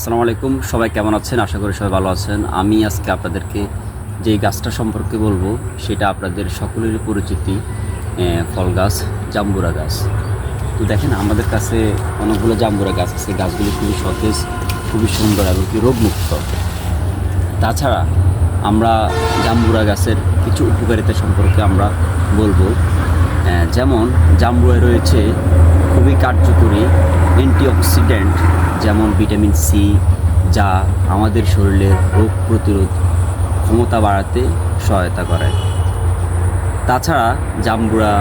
আসসালামু আলাইকুম, সবাই কেমন আছেন? আশা করি সবাই ভালো আছেন। আমি আজকে আপনাদেরকে যে গাছটা সম্পর্কে বলব, সেটা আপনাদের সকলেরই পরিচিতি ফল গাছ, জাম্বুরা গাছ। তো দেখেন, আমাদের কাছে অনেকগুলো জাম্বুরা গাছ আছে। গাছগুলি খুবই সতেজ, খুবই সুন্দর এবং কি রোগমুক্ত। তাছাড়া আমরা জাম্বুরা গাছের কিছু উপকারিতা সম্পর্কে আমরা বলব। যেমন, জাম্বুরায় রয়েছে খুবই কার্যকরী অ্যান্টিঅক্সিডেন্ট যেমন ভিটামিন সি, যা আমাদের শরীরের রোগ প্রতিরোধ ক্ষমতা বাড়াতে সহায়তা করে। তাছাড়া জাম্বুরা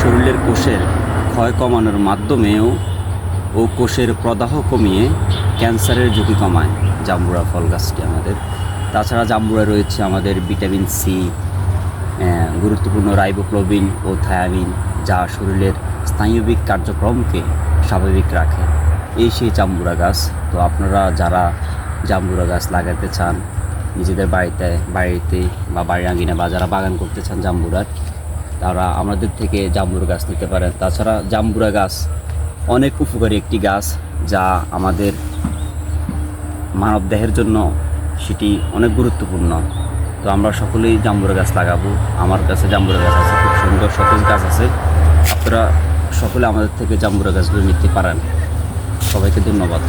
শরীরের কোষের ক্ষয় কমানোর মাধ্যমেও ও কোষের প্রদাহ কমিয়ে ক্যান্সারের ঝুঁকি কমায় জাম্বুরা ফল গাছটি আমাদের। তাছাড়া জাম্বুরা রয়েছে আমাদের ভিটামিন সি গুরুত্বপূর্ণ রাইবোক্লোবিন ও থায়ামিন, যা শরীরের স্নায়বিক কার্যক্রমকে স্বাভাবিক রাখে। এই সেই জাম্বুরা গাছ। তো আপনারা যারা জাম্বুরা গাছ লাগাতে চান, নিজেদের বাড়িতে বাড়িতে বা বাড়ির আঙিনা বা যারা বাগান করতে চান জাম্বুরার তারা আমাদের থেকে জাম্বুরা গাছ নিতে পারেন। তাছাড়া জাম্বুরা গাছ অনেক উপকারী একটি গাছ যা আমাদের মানব দেহের জন্য সেটি অনেক গুরুত্বপূর্ণ। তো আমরা সকলেই জাম্বুরা গাছ লাগাবো। আমার কাছে জাম্বুরা গাছ আছে, খুব সুন্দর সতেজ গাছ আছে। আপনারা সকলে আমাদের থেকে জাম্বুরা গাছগুলো নিতে পারেন। সবাইকে ধন্যবাদ।